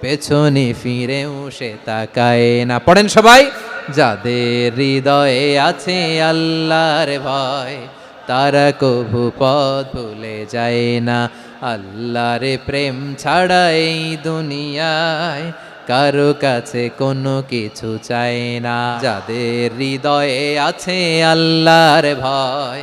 পেছনে ফিরেও সে তাকায় না। পড়েন সবাই। যাদের হৃদয়ে আছে আল্লাহর ভয়, তারা কভু পথ ভুলে যায় না। আল্লাহর প্রেম ছাড়া এই দুনিয়ায় কারও কাছে কোনো কিছু চায় না। যাদের হৃদয়ে আছে আল্লাহর ভয়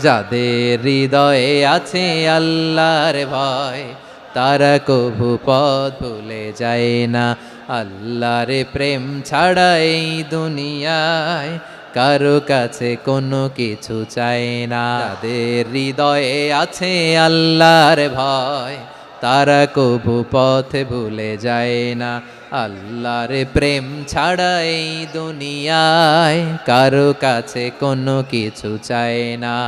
যাদের হৃদয়ে আছে আল্লাহর ভয়, তারা কভু পথ ভুলে যায় না। আল্লাহর প্রেম ছাড়া এই দুনিয়ায় কারও কাছে কোনো কিছু চায় না। যাদের হৃদয়ে আছে আল্লাহর ভয়, তারা কবু পথে ভুলে যায় না। আল্লাহর প্রেম ছাড়া এই দুনিয়ায় কারও কাছে কোনো কিছু চায় না।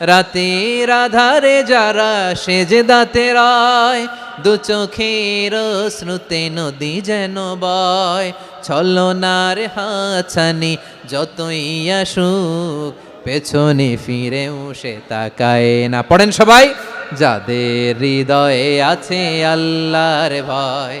রাতের আধারে যারা সেজে দাতে রয়, দু চোখের শ্রুতে নদী যেন বয়। ছলনার হাছানি যতই আসুক, পেছনে ফিরেও সে তাকায় না। পড়েন সবাই, যাদের হৃদয়ে আছে আল্লাহর ভয়